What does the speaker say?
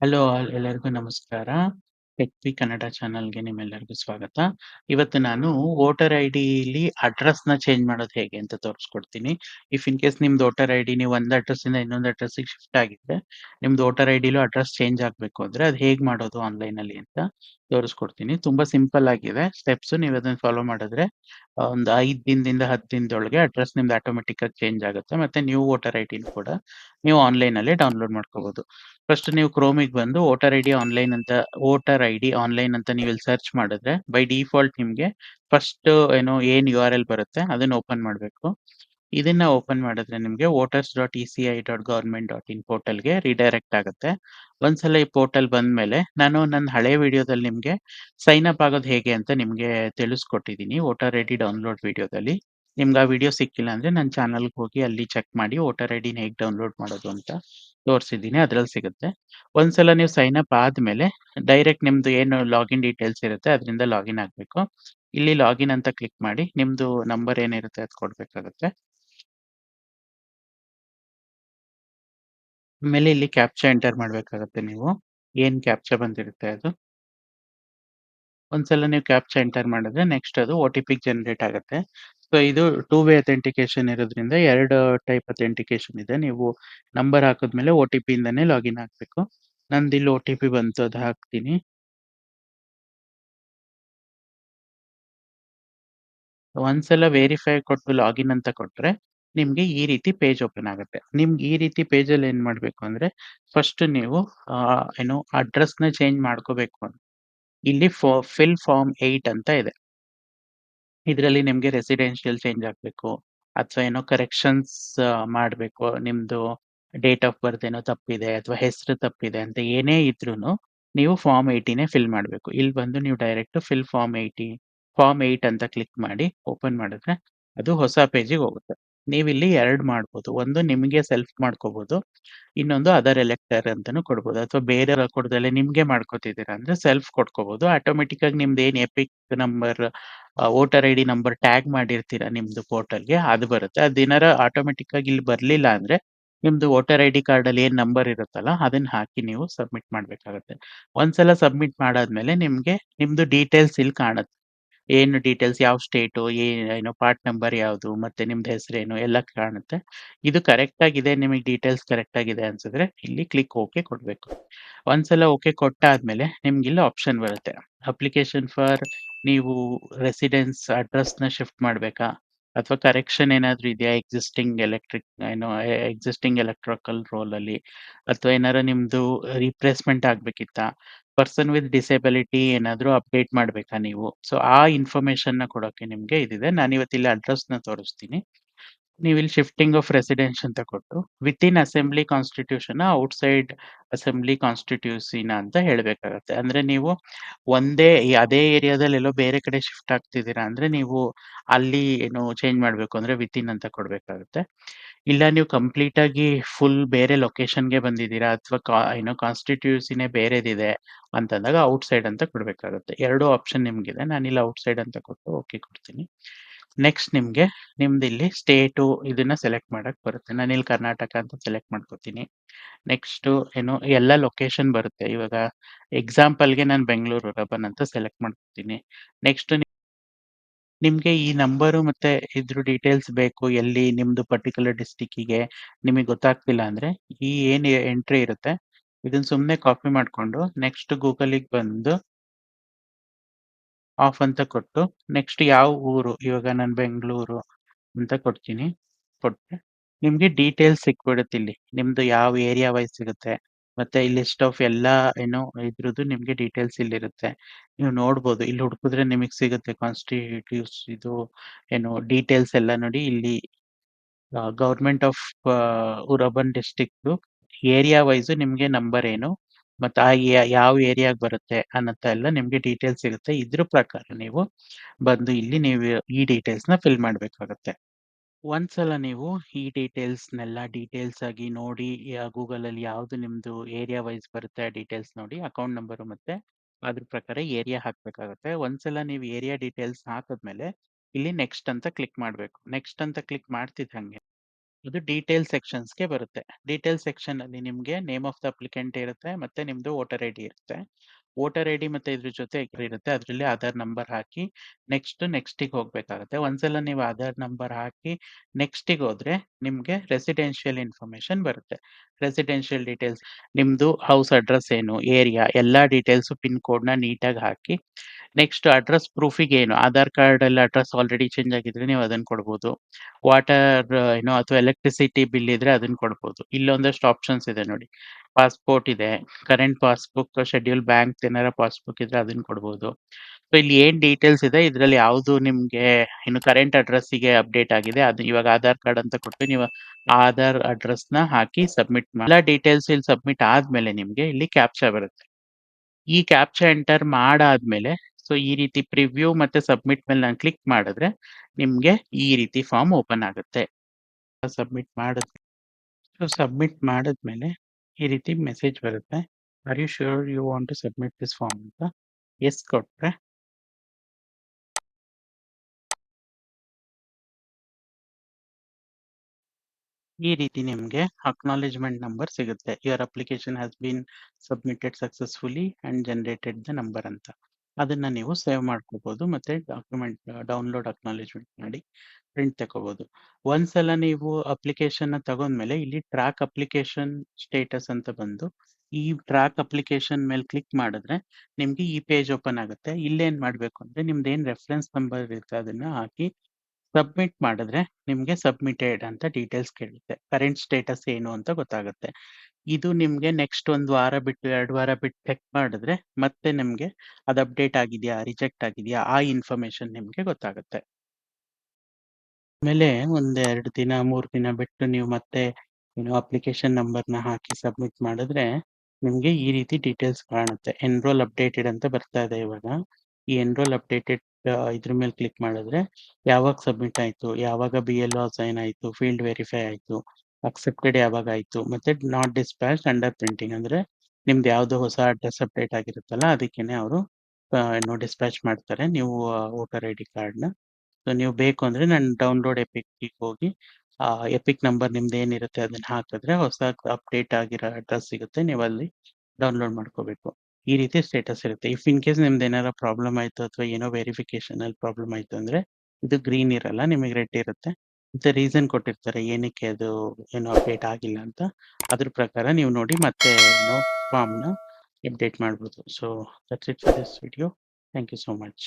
Hello ಎಲ್ಲರಿಗೂ ನಮಸ್ಕಾರ. Tech Kannada ಚಾನಲ್‌ಗೆ ನಿಮ್ಮೆಲ್ಲರಿಗೂ ಸ್ವಾಗತ. ಇವತ್ತು ನಾನು ವೋಟರ್ ಅಡ್ರೆಸ್ ಅಡ್ರೆಸ್‌ನ ಚೇಂಜ್ ಮಾಡೋದು ಹೇಗೆ ಅಂತ ತೋರಿಸ್ಕೊಡ್ತೀನಿ. ಇಫ್ ಇನ್ ಕೇಸ್ ನಿಮ್ದು ವೋಟರ್ ಐಡಿ ನೀವು ಒಂದು ಅಡ್ರೆಸ್ಸಿಂದ ಇನ್ನೊಂದು ಅಡ್ರೆಸ್ಸಿಗೆ ಶಿಫ್ಟ್ ಆಗಿದ್ರೆ, ನಿಮ್ದು ವೋಟರ್ ಐ ಡಿಲೂ ಅಡ್ರೆಸ್ ಚೇಂಜ್ ಆಗ್ಬೇಕು ಅಂದ್ರೆ ಅದು ಹೇಗ್ ಮಾಡೋದು ಆನ್‌ಲೈನಲ್ಲಿ ಅಂತ ತೋರಿಸ್ಕೊಡ್ತೀನಿ. ತುಂಬಾ ಸಿಂಪಲ್ ಆಗಿದೆ ಸ್ಟೆಪ್ಸ್ ನೀವು ಅದನ್ನ ಫಾಲೋ ಮಾಡಿದ್ರೆ ಒಂದು 5 ದಿನದಿಂದ 10 ದಿನದೊಳಗೆ ಅಡ್ರೆಸ್ ನಿಮ್ದು ಆಟೋಮೆಟಿಕ್ ಆಗಿ ಚೇಂಜ್ ಆಗುತ್ತೆ. ಮತ್ತೆ ನ್ಯೂ ವೋಟರ್ ಐಡಿನೂ ಕೂಡ ನೀವು ಆನ್ಲೈನ್ ಅಲ್ಲಿ ಡೌನ್‌ಲೋಡ್ ಮಾಡ್ಕೋಬಹುದು. ಫಸ್ಟ್ ನೀವು ಕ್ರೋಮಿಗೆ ಬಂದು ವೋಟರ್ ಐಡಿ ಆನ್‌ಲೈನ್ ಅಂತ ವೋಟರ್ ಐಡಿ ಆನ್‌ಲೈನ್ ಅಂತ ನೀವು ಇಲ್ಲಿ ಸರ್ಚ್ ಮಾಡಿದ್ರೆ ಬೈ ಡಿಫಾಲ್ಟ್ ನಿಮ್ಗೆ ಫಸ್ಟ್ ಏನೋ, ಏನ್ ಯು-ಆರ್-ಎಲ್ ಬರುತ್ತೆ, ಅದನ್ನ ಓಪನ್ ಮಾಡ್ಬೇಕು. ಇದನ್ನ ಓಪನ್ ಮಾಡಿದ್ರೆ ನಿಮಗೆ ನಿಮ್ಗೆ ಪೋರ್ಟಲ್ ಪೋರ್ಟಲ್‌ಗೆ ರಿಡೈರೆಕ್ಟ್ ಆಗುತ್ತೆ. ಒಂದ್ಸಲ ಈ ಪೋರ್ಟಲ್ ಬಂದ್ಮೇಲೆ ನಾನು ನನ್ನ ಹಳೆ ವಿಡಿಯೋದಲ್ಲಿ ನಿಮಗೆ ಸೈನ್ ಅಪ್ ಆಗೋದು ಹೇಗೆ ಅಂತ ನಿಮಗೆ ತಿಳಿಸ್ಕೊಟ್ಟಿದ್ದೀನಿ ವೋಟರ್ ಐಡಿ ಡೌನ್‌ಲೋಡ್ ವಿಡಿಯೋದಲ್ಲಿ. ನಿಮ್ಗೆ ಆ ವಿಡಿಯೋ ಸಿಕ್ಕಿಲ್ಲ ಅಂದ್ರೆ ನನ್ನ ಚಾನಲ್‌ಗೆ ಹೋಗಿ ಅಲ್ಲಿ ಚೆಕ್ ಮಾಡಿ ವೋಟರ್ ಐಡಿನ ಹೇಗೆ ಡೌನ್‌ಲೋಡ್ ಮಾಡೋದು ಅಂತ ತೋರಿಸಿದ್ದೀನಿ. ಅದ್ರಲ್ಲಿ ಸಿಗುತ್ತೆ. ಒಂದ್ಸಲ ನೀವು ಸೈನ್ ಅಪ್ ಆದ್ಮೇಲೆ ಡೈರೆಕ್ಟ್ ನಿಮ್ದು ಏನು ಲಾಗಿನ್ ಡೀಟೇಲ್ಸ್ ಇರುತ್ತೆ ಅದರಿಂದ ಲಾಗಿನ್ ಆಗಬೇಕು ಇಲ್ಲಿ ಲಾಗಿನ್ ಅಂತ ಕ್ಲಿಕ್ ಮಾಡಿ ನಿಮ್ದು ನಂಬರ್ ಏನಿರುತ್ತೆ ಅದು ಕೊಡ್ಬೇಕಾಗುತ್ತೆ. ಆಮೇಲೆ ಇಲ್ಲಿ ಕ್ಯಾಪ್ಚಾ ಎಂಟರ್ ಮಾಡ್ಬೇಕಾಗತ್ತೆ ನೀವು. ಏನ್ ಕ್ಯಾಪ್ಚಾ ಬಂದಿರುತ್ತೆ ಅದು. ಒಂದ್ಸಲ ನೀವು ಕ್ಯಾಪ್ಚಾ ಎಂಟರ್ ಮಾಡಿದ್ರೆ ನೆಕ್ಸ್ಟ್ ಅದು ಒ-ಟಿ-ಪಿಗ್ ಜನರೇಟ್ ಆಗುತ್ತೆ. ಸೊ ಇದು ಟೂ ವೇ ಅಥೆಂಟಿಕೇಶನ್ ಇರೋದ್ರಿಂದ ಎರಡು ಟೈಪ್ ಅಥೆಂಟಿಕೇಶನ್ ಇದೆ. ನೀವು ನಂಬರ್ ಹಾಕಿದ್ಮೇಲೆ ಒ-ಟಿ-ಪಿ ಲಾಗಿನ್ ಲಾಗಿನ್ ನಂದು ಇಲ್ಲಿ ಒ-ಟಿ-ಪಿ ಬಂತು, ಅದು ಹಾಕ್ತೀನಿ. ಒಂದ್ಸಲ ವೆರಿಫೈ ಕೊಟ್ಟು ಲಾಗಿನ್ ಅಂತ ಕೊಟ್ರೆ ನಿಮ್ಗೆ ಈ ರೀತಿ ಪೇಜ್ ಓಪನ್ ಆಗುತ್ತೆ. ನಿಮ್ಗೆ ಈ ರೀತಿ ಪೇಜಲ್ಲಿ ಏನ್ ಮಾಡ್ಬೇಕು ಅಂದ್ರೆ ಫಸ್ಟ್ ನೀವು ಏನು ಅಡ್ರೆಸ್ನ ಚೇಂಜ್ ಮಾಡ್ಕೋಬೇಕು ಅಂತ. ಇಲ್ಲಿ ಫಿಲ್ ಫಾರ್ಮ್ 8 ಅಂತ ಇದೆ. ಇದರಲ್ಲಿ ನಿಮ್ಗೆ ರೆಸಿಡೆನ್ಷಿಯಲ್ ಚೇಂಜ್ ಆಗ್ಬೇಕು ಅಥವಾ ಏನೋ ಕರೆಕ್ಷನ್ಸ್ ಮಾಡ್ಬೇಕು. ನಿಮ್ದು ಡೇಟ್ ಆಫ್ ಬರ್ತ್ ಏನೋ ತಪ್ಪಿದೆ ಅಥವಾ ಹೆಸರು ತಪ್ಪಿದೆ ಅಂತ ಏನೇ ಇದ್ರೂನು ನೀವು ಫಾರ್ಮ್ 80ನೇ ಫಿಲ್ ಮಾಡ್ಬೇಕು. ಇಲ್ಲಿ ಬಂದು ನೀವು ಡೈರೆಕ್ಟ್ ಫಿಲ್ ಫಾರ್ಮ್ 80 ಫಾರ್ಮ್ 8 ಅಂತ ಕ್ಲಿಕ್ ಮಾಡಿ ಓಪನ್ ಮಾಡಿದ್ರೆ ಅದು ಹೊಸ ಪೇಜಿಗೆ ಹೋಗುತ್ತೆ. ನೀವಿಲ್ಲಿ ಎರಡು ಮಾಡ್ಬೋದು. ಒಂದು ನಿಮಗೆ ಸೆಲ್ಫ್ ಮಾಡ್ಕೋಬಹುದು. ಇನ್ನೊಂದು ಅದರ್ ಎಲೆಕ್ಟರ್ ಅಂತಾನು ಕೊಡ್ಬೋದು. ಅಥವಾ ಬೇರೆ ಕೊಡದಲ್ಲೇ ನಿಮ್ಗೆ ಮಾಡ್ಕೋತಿದ್ದೀರಾ ಅಂದ್ರೆ ಸೆಲ್ಫ್ ಕೊಡ್ಕೋಬಹುದು ಆಟೋಮೆಟಿಕ್ ಆಗಿ ನಿಮ್ದು ಏನ್ EPIC number voter I ID number tag ಮಾಡಿರ್ತೀರಾ ನಿಮ್ದು ಪೋರ್ಟಲ್‌ಗೆ ಅದು ಬರುತ್ತೆ. ಅದೇನಾರ ಆಟೋಮೆಟಿಕ್ ಆಗಿ ಇಲ್ಲಿ ಬರಲಿಲ್ಲ ಅಂದ್ರೆ ನಿಮ್ದು ವೋಟರ್ ಐಡಿ ಕಾರ್ಡಲ್ಲಿ ಏನ್ ನಂಬರ್ ಇರುತ್ತಲ್ಲ ಅದನ್ನ ಹಾಕಿ ನೀವು ಸಬ್ಮಿಟ್ ಮಾಡ್ಬೇಕಾಗುತ್ತೆ. ಒಂದ್ಸಲ ಸಬ್ಮಿಟ್ ಮಾಡಾದ್ಮೇಲೆ ನಿಮ್ಗೆ, ನಿಮ್ದು ಡೀಟೇಲ್ಸ್ ಇಲ್ಲಿ ಕಾಣುತ್ತೆ. ಏನು ಡೀಟೇಲ್ಸ್ ಯಾವ ಸ್ಟೇಟು ಏನು ಪಾರ್ಟ್ ನಂಬರ್ ಯಾವ್ದು, ಮತ್ತೆ ನಿಮ್ದು ಹೆಸರೇನು ಎಲ್ಲ ಕಾಣುತ್ತೆ. ಇದು ಕರೆಕ್ಟ್ ಆಗಿದೆ, ನಿಮಗೆ ಡೀಟೇಲ್ಸ್ ಕರೆಕ್ಟ್ ಆಗಿದೆ ಅನ್ಸಿದ್ರೆ ಇಲ್ಲಿ ಕ್ಲಿಕ್ ಓಕೆ ಕೊಡ್ಬೇಕು. ಒಂದ್ಸಲ ಓಕೆ ಕೊಟ್ಟಾದ್ಮೇಲೆ ನಿಮ್ಗೆ ಇಲ್ಲಿ ಆಪ್ಷನ್ ಬರುತ್ತೆ. ಅಪ್ಲಿಕೇಶನ್ ಫಾರ್ ನೀವು ರೆಸಿಡೆನ್ಸ್ ಅಡ್ರೆಸ್‌ನ ಶಿಫ್ಟ್ ಮಾಡಬೇಕಾ ಅಥವಾ ಕರೆಕ್ಷನ್ ಏನಾದರೂ ಇದೆಯಾ ಎಕ್ಸಿಸ್ಟಿಂಗ್ ಎಲೆಕ್ಟ್ರಿಕ್ ಏನೋ ಎಕ್ಸಿಸ್ಟಿಂಗ್ ಎಲೆಕ್ಟ್ರಿಕಲ್ ರೋಲಲ್ಲಿ ಅಥವಾ ಏನಾರ ನಿಮ್ದು ರಿಪ್ಲೇಸ್ಮೆಂಟ್ ಆಗ್ಬೇಕಿತ್ತಾ? ಪರ್ಸನ್ ವಿತ್ ಡಿಸೆಬಿಲಿಟಿ ಏನಾದರೂ ಅಪ್ಡೇಟ್ ಮಾಡ್ಬೇಕಾ ನೀವು? ಸೊ ಆ ಇನ್ಫಾರ್ಮೇಷನ್‌ನ ಕೊಡೋಕೆ ನಿಮ್ಗೆ ಇದಿದೆ. ನಾನಿವತ್ತು ಅಡ್ರೆಸ್ ಅಡ್ರೆಸ್‌ನ ತೋರಿಸ್ತೀನಿ. ನೀವಿಲ್ಲಿ ಶಿಫ್ಟಿಂಗ್ ಆಫ್ ರೆಸಿಡೆನ್ಸ್ ಅಂತ ಕೊಟ್ಟು within assembly constitution outside assembly ಕಾನ್ಸ್ಟಿಟ್ಯೂಸಿನ ಅಂತ ಹೇಳಬೇಕಾಗತ್ತೆ ಅಂದ್ರೆ ನೀವು ಒಂದೇ ಅದೇ ಏರಿಯಾದಲ್ಲಿ ಎಲ್ಲೋ ಬೇರೆ ಕಡೆ ಶಿಫ್ಟ್ ಆಗ್ತಿದ್ದೀರಾ ಅಂದ್ರೆ ನೀವು ಅಲ್ಲಿ ಏನು ಚೇಂಜ್ ಮಾಡ್ಬೇಕು ಅಂದ್ರೆ ವಿತಿನ್ ಅಂತ ಕೊಡ್ಬೇಕಾಗುತ್ತೆ. ಇಲ್ಲ ನೀವು ಕಂಪ್ಲೀಟ್ ಆಗಿ ಫುಲ್ ಬೇರೆ ಲೊಕೇಶನ್‌ಗೆ ಬಂದಿದ್ದೀರಾ ಅಥವಾ ಏನೋ ಕಾನ್ಸ್ಟಿಟ್ಯೂಸಿನೇ ಬೇರೆದಿದೆ ಅಂತಂದಾಗ ಔಟ್ಸೈಡ್ ಅಂತ ಕೊಡ್ಬೇಕಾಗುತ್ತೆ. ಎರಡು ಆಪ್ಷನ್ ನಿಮ್ಗಿದೆ. ನಾನಿಲ್ಲಿ ಔಟ್ಸೈಡ್ ಅಂತ ಕೊಟ್ಟು ಓಕೆ ಕೊಡ್ತೀನಿ. ನೆಕ್ಸ್ಟ್ ನಿಮ್ಗೆ, ನಿಮ್ದು ಇಲ್ಲಿ ಸ್ಟೇಟು ಇದನ್ನ ಸೆಲೆಕ್ಟ್ ಮಾಡಕ್ ಬರುತ್ತೆ. ನಾನು ಇಲ್ಲಿ ಕರ್ನಾಟಕ ಅಂತ ಸೆಲೆಕ್ಟ್ ಮಾಡ್ಕೋತೀನಿ. ನೆಕ್ಸ್ಟ್ ಏನು, ಎಲ್ಲ ಲೊಕೇಶನ್ ಬರುತ್ತೆ. ಇವಾಗ ಎಕ್ಸಾಂಪಲ್‌ಗೆ ನಾನು ಬೆಂಗಳೂರು ರಬನ್ ಅಂತ ಸೆಲೆಕ್ಟ್ ಮಾಡ್ಕೋತೀನಿ. ನೆಕ್ಸ್ಟ್ ನಿಮ್ಗೆ ಈ ನಂಬರು ಮತ್ತೆ ಇದ್ರ ಡೀಟೇಲ್ಸ್ ಬೇಕು ಎಲ್ಲಿ, ನಿಮ್ದು ಪರ್ಟಿಕ್ಯುಲರ್ ಡಿಸ್ಟಿಕ್ಕಿಗೆ ನಿಮಗೆ ಗೊತ್ತಾಗ್ತಿಲ್ಲ ಅಂದ್ರೆ ಈ ಏನ್ ಎಂಟ್ರಿ ಇರುತ್ತೆ ಇದನ್ನ ಸುಮ್ಮನೆ ಕಾಪಿ ಮಾಡ್ಕೊಂಡು ನೆಕ್ಸ್ಟ್ ಗೂಗಲಿಗೆ ಬಂದು ಆಫ್ ಅಂತ ಕೊಟ್ಟು ನೆಕ್ಸ್ಟ್ ಯಾವ ಊರು ಇವಾಗ ನಾನು ಬೆಂಗಳೂರು ಅಂತ ಕೊಡ್ತೀನಿ. ಕೊಟ್ಟೆ ನಿಮಗೆ ಡೀಟೇಲ್ಸ್ ಸಿಕ್ಬಿಡುತ್ತೆ ಇಲ್ಲಿ. ನಿಮ್ದು ಯಾವ ಏರಿಯಾ ವೈಸ್ ಸಿಗುತ್ತೆ. ಮತ್ತೆ ಈ ಲಿಸ್ಟ್ ಆಫ್ ಎಲ್ಲ ಏನು ಇದ್ರದ್ದು ನಿಮ್ಗೆ ಡೀಟೇಲ್ಸ್ ಇಲ್ಲಿರುತ್ತೆ. ನೀವು ನೋಡ್ಬೋದು. ಇಲ್ಲಿ ಹುಡುಕಿದ್ರೆ ನಿಮಗೆ ಸಿಗುತ್ತೆ ಕಾನ್ಸ್ಟಿಟ್ಯೂಸ್ ಇದು ಏನು ಡೀಟೇಲ್ಸ್ ಎಲ್ಲ ನೋಡಿ ಇಲ್ಲಿ ಗೌರ್ಮೆಂಟ್ ಆಫ್ ಉರಬನ್ ಡಿಸ್ಟ್ರಿಕ್ಟ್‌ದು ಏರಿಯಾ ವೈಸ್ ನಿಮ್ಗೆ ನಂಬರ್ ಏನು ಮತ್ತೆ ಆ ಯಾ, ಯಾವ ಏರಿಯಾಗೆ ಬರುತ್ತೆ ಅನ್ನೋಂಥ ಎಲ್ಲ ನಿಮಗೆ ಡೀಟೇಲ್ಸ್ ಸಿಗುತ್ತೆ. ಇದ್ರ ಪ್ರಕಾರ ನೀವು ಬಂದು ಇಲ್ಲಿ ನೀವು ಈ ಡೀಟೇಲ್ಸ್‌ನ ಫಿಲ್ ಮಾಡಬೇಕಾಗುತ್ತೆ ಒಂದ್ಸಲ ನೀವು ಈ ಡೀಟೇಲ್ಸ್‌ನೆಲ್ಲ ಡೀಟೇಲ್ಸ್ ಆಗಿ ನೋಡಿ ಗೂಗಲ್ ಗೂಗಲಲ್ಲಿ ಯಾವುದು ನಿಮ್ದು ಏರಿಯಾ ವೈಸ್ ಬರುತ್ತೆ ಆ ಡೀಟೇಲ್ಸ್ ನೋಡಿ ಅಕೌಂಟ್ ನಂಬರು ಮತ್ತೆ ಅದ್ರ ಪ್ರಕಾರ ಏರಿಯಾ ಹಾಕಬೇಕಾಗುತ್ತೆ. ಒಂದ್ಸಲ ನೀವು ಏರಿಯಾ ಡೀಟೇಲ್ಸ್ ಹಾಕಿದ್ಮೇಲೆ ಇಲ್ಲಿ ನೆಕ್ಸ್ಟ್ ಅಂತ ಕ್ಲಿಕ್ ಮಾಡ್ಬೇಕು. ನೆಕ್ಸ್ಟ್ ಅಂತ ಕ್ಲಿಕ್ ಮಾಡ್ತಿದ್ದಂಗೆ ಅದು ಡೀಟೇಲ್ ಸೆಕ್ಷನ್ಸ್‌ಗೆ ಬರುತ್ತೆ. ಡೀಟೇಲ್ ಸೆಕ್ಷನ್ ಅಲ್ಲಿ ನಿಮ್ಗೆ ನೇಮ್ ಆಫ್ ದ ಅಪ್ಲಿಕೆಂಟ್ ಇರುತ್ತೆ, ಮತ್ತೆ ನಿಮ್ದು ವೋಟರ್ ಐಡಿ ಇರುತ್ತೆ. ವೋಟರ್ ಐಡಿ ಮತ್ತೆ ಇದ್ರ ಜೊತೆ ಇರುತ್ತೆ. ಅದ್ರಲ್ಲಿ ಆಧಾರ್ ನಂಬರ್ ಹಾಕಿ ನೆಕ್ಸ್ಟ್ ನೆಕ್ಸ್ಟಿಗೆ ಹೋಗ್ಬೇಕಾಗುತ್ತೆ. ಒಂದ್ಸಲ ನೀವು ಆಧಾರ್ ನಂಬರ್ ಹಾಕಿ ನೆಕ್ಸ್ಟಿಗೆ ಹೋದ್ರೆ ನಿಮ್ಗೆ ರೆಸಿಡೆನ್ಷಿಯಲ್ ಇನ್ಫಾರ್ಮೇಶನ್ ಬರುತ್ತೆ. ರೆಸಿಡೆನ್ಷಿಯಲ್ ಡೀಟೇಲ್ಸ್ ನಿಮ್ದು ಹೌಸ್ ಅಡ್ರೆಸ್ ಏನು, ಏರಿಯಾ ಎಲ್ಲಾ ಡೀಟೇಲ್ಸ್ ಪಿನ್ ಕೋಡ್ನ ನೀಟಾಗಿ ಹಾಕಿ ನೆಕ್ಸ್ಟ್ ಅಡ್ರೆಸ್ ಪ್ರೂಫಿಗೆ ಏನು ಆಧಾರ್ ಕಾರ್ಡ್ ಅಲ್ಲಿ ಅಡ್ರೆಸ್ ಆಲ್ರೆಡಿ ಚೇಂಜ್ ಆಗಿದ್ರೆ ನೀವು ಅದನ್ನ ಕೊಡ್ಬೋದು. ವಾಟರ್ ಏನೋ ಅಥವಾ ಎಲೆಕ್ಟ್ರಿಸಿಟಿ ಬಿಲ್ ಇದ್ರೆ ಅದನ್ನ ಕೊಡ್ಬೋದು. ಇಲ್ಲೊಂದಷ್ಟು ಆಪ್ಷನ್ಸ್ ಇದೆ ನೋಡಿ. ಪಾಸ್‌ಪೋರ್ಟ್ ಇದೆ, ಕರೆಂಟ್ ಪಾಸ್‌ಬುಕ್, ಶೆಡ್ಯೂಲ್ ಬ್ಯಾಂಕ್ ಏನಾರ ಪಾಸ್‌ಬುಕ್ ಇದ್ರೆ ಅದನ್ನ ಕೊಡ್ಬೋದು. ಸೊ ಇಲ್ಲಿ ಏನ್ ಡೀಟೇಲ್ಸ್ ಇದೆ ಇದ್ರಲ್ಲಿ ಯಾವ್ದು ನಿಮ್ಗೆ ಇನ್ನು ಕರೆಂಟ್ ಅಡ್ರೆಸ್ಸಿಗೆ ಅಪ್ಡೇಟ್ ಆಗಿದೆ ಅದು ಇವಾಗ ಆಧಾರ್ ಕಾರ್ಡ್ ಅಂತ ಕೊಟ್ಟು ನೀವು ಆಧಾರ್ ಅಡ್ರೆಸ್ನ ಹಾಕಿ ಸಬ್ಮಿಟ್ ಮಾಡಿ ಎಲ್ಲ ಡೀಟೇಲ್ಸ್ ಇಲ್ಲಿ ಸಬ್ಮಿಟ್ ಆದ್ಮೇಲೆ ನಿಮ್ಗೆ ಇಲ್ಲಿ ಕ್ಯಾಪ್ಚಾ ಬರುತ್ತೆ. ಈ ಕ್ಯಾಪ್ಚಾ ಎಂಟರ್ ಮಾಡಾದ್ಮೇಲೆ ಸೊ ಈ ರೀತಿ ಪ್ರಿವ್ಯೂ ಮತ್ತೆ ಸಬ್ಮಿಟ್ ಮೇಲೆ ನಾನು ಕ್ಲಿಕ್ ಮಾಡಿದ್ರೆ ನಿಮ್ಗೆ ಈ ರೀತಿ ಫಾರ್ಮ್ ಓಪನ್ ಆಗುತ್ತೆ. ಸಬ್ಮಿಟ್ ಮಾಡಿದ್ರೆ ಸೊ ಸಬ್ಮಿಟ್ ಮಾಡಿದ್ಮೇಲೆ ಈ ರೀತಿ ಮೆಸೇಜ್ ಬರುತ್ತೆ. Are you sure you want to submit this form ಅಂತ ಯೆಸ್ ಕೊಟ್ರೆ ಈ ರೀತಿ ನಿಮ್ಗೆ ಅಕ್ನಾಲೆಜ್‌ಮೆಂಟ್ ನಂಬರ್ ಸಿಗುತ್ತೆ. Your application has been submitted successfully and generated the number ಅಂತ. ಅದನ್ನ ನೀವು ಸೇವ್ ಮಾಡ್ಕೋಬಹುದು ಮತ್ತೆ ಡಾಕ್ಯುಮೆಂಟ್ ಡೌನ್‌ಲೋಡ್ ಅಕ್ನಾಲೇಜ್ಮೆಂಟ್ ಮಾಡಿ ಪ್ರಿಂಟ್ ತಗೋಬಹುದು ಒಂದ್ಸಲ ನೀವು ಅಪ್ಲಿಕೇಶನ್ ತಗೊಂಡ್ಮೇಲೆ ಇಲ್ಲಿ ಟ್ರ್ಯಾಕ್ ಅಪ್ಲಿಕೇಶನ್ ಸ್ಟೇಟಸ್ ಅಂತ ಬಂದು ಈ ಟ್ರ್ಯಾಕ್ ಅಪ್ಲಿಕೇಶನ್ ಮೇಲೆ ಕ್ಲಿಕ್ ಮಾಡಿದ್ರೆ ನಿಮ್ಗೆ ಈ ಪೇಜ್ ಓಪನ್ ಆಗುತ್ತೆ. ಇಲ್ಲೇನ್ ಮಾಡ್ಬೇಕು ಅಂದ್ರೆ ನಿಮ್ದು ಏನ್ ರೆಫರೆನ್ಸ್ ನಂಬರ್ ಇರುತ್ತೆ ಅದನ್ನ ಹಾಕಿ ಸಬ್ಮಿಟ್ ಮಾಡಿದ್ರೆ ನಿಮಗೆ ಸಬ್ಮಿಟೆಡ್ ಅಂತ ಡೀಟೇಲ್ಸ್ ಕೇಳುತ್ತೆ. ಕರೆಂಟ್ ಸ್ಟೇಟಸ್ ಏನು ಅಂತ ಗೊತ್ತಾಗುತ್ತೆ. ಇದು ನಿಮಗೆ ನೆಕ್ಸ್ಟ್ ಒಂದು ವಾರ ಬಿಟ್ಟು, ಎರಡು ವಾರ ಬಿಟ್ಟು ಚೆಕ್ ಮಾಡಿದ್ರೆ ಮತ್ತೆ ನಿಮಗೆ ಅದು ಅಪ್ಡೇಟ್ ಆಗಿದೆಯಾ ರಿಜೆಕ್ಟ್ ಆಗಿದೆಯಾ ಆ ಇನ್ಫಾರ್ಮೇಶನ್ ನಿಮಗೆ ಗೊತ್ತಾಗುತ್ತೆ. ಆಮೇಲೆ ಒಂದೆರಡು ದಿನ, ಮೂರು ದಿನ ಬಿಟ್ಟು ನೀವು ಮತ್ತೆ ಏನು ಅಪ್ಲಿಕೇಶನ್ ನಂಬರ್‌ನ ಹಾಕಿ ಸಬ್ಮಿಟ್ ಮಾಡಿದ್ರೆ ನಿಮಗೆ ಈ ರೀತಿ ಡೀಟೇಲ್ಸ್ ಕಾಣುತ್ತೆ. ಎನ್ರೋಲ್ ಅಪ್ಡೇಟೆಡ್ ಅಂತ ಬರ್ತಾ ಇದೆ ಇವಾಗ. ಈ ಎನ್ರೋಲ್ ಅಪ್ಡೇಟೆಡ್ ಇದ್ರ ಮೇಲೆ ಕ್ಲಿಕ್ ಮಾಡಿದ್ರೆ ಯಾವಾಗ ಸಬ್ಮಿಟ್ ಆಯ್ತು, ಯಾವಾಗ ಬಿಎಲ್‌ಒ ಅಸೈನ್ ಆಯ್ತು, ಫೀಲ್ಡ್ ವೆರಿಫೈ ಆಯ್ತು, ಅಕ್ಸೆಪ್ಟೆಡ್ ಯಾವಾಗ ಆಯ್ತು, ಮತ್ತೆ ನಾಟ್ ಡಿಸ್ಪ್ಯಾಚ್ ಅಂಡರ್ ಪ್ರಿಂಟಿಂಗ್ ಅಂದ್ರೆ ನಿಮ್ದು ಯಾವ್ದೋ ಹೊಸ ಅಡ್ರೆಸ್ ಅಪ್ಡೇಟ್ ಆಗಿರುತ್ತಲ್ಲ ಅದಕ್ಕೇನೆ ಅವರು ನೋ ಡಿಸ್ಪ್ಯಾಚ್ ಮಾಡ್ತಾರೆ ನೀವು ವೋಟರ್ ಐಡಿ ಕಾರ್ಡ್‌ನ. ಸೊ ನೀವು ಬೇಕು ಅಂದ್ರೆ ನಾನು ಡೌನ್‌ಲೋಡ್ ಎಪಿಕ್ ಹೋಗಿ ಆ ಎಪಿಕ್ ನಂಬರ್ ನಿಮ್ದು ಏನಿರುತ್ತೆ ಅದನ್ನ ಹಾಕಿದ್ರೆ ಹೊಸ ಅಪ್ಡೇಟ್ ಆಗಿರೋ ಅಡ್ರೆಸ್ ಸಿಗುತ್ತೆ. ನೀವು ಅಲ್ಲಿ ಡೌನ್‌ಲೋಡ್ ಮಾಡ್ಕೋಬೇಕು. ಈ ರೀತಿ ಸ್ಟೇಟಸ್ ಇರುತ್ತೆ. ಇಫ್ ಇನ್ ಕೇಸ್ ನಿಮ್ದು ಏನಾರ ಪ್ರಾಬ್ಲಮ್ ಆಯ್ತು ಅಥವಾ ಏನೋ ವೆರಿಫಿಕೇಶನ್ ಅಲ್ಲಿ ಪ್ರಾಬ್ಲಮ್ ಆಯ್ತು ಅಂದ್ರೆ, ಇದು ಗ್ರೀನ್ ಇರಲ್ಲ, ನಿಮಗೆ ರೆಡ್ ಇರುತ್ತೆ. ಮತ್ತೆ ರೀಸನ್ ಕೊಟ್ಟಿರ್ತಾರೆ, ಏನಕ್ಕೆ ಅದು ಏನು ಅಪ್ಡೇಟ್ ಆಗಿಲ್ಲ ಅಂತ. ಅದ್ರ ಪ್ರಕಾರ ನೀವು ನೋಡಿ ಮತ್ತೆ ಫಾರ್ಮ್ ಫಾರ್ಮ್‌ನ ಅಪ್ಡೇಟ್ ಮಾಡ್ಬೋದು. So that's it for this video. Thank you so much.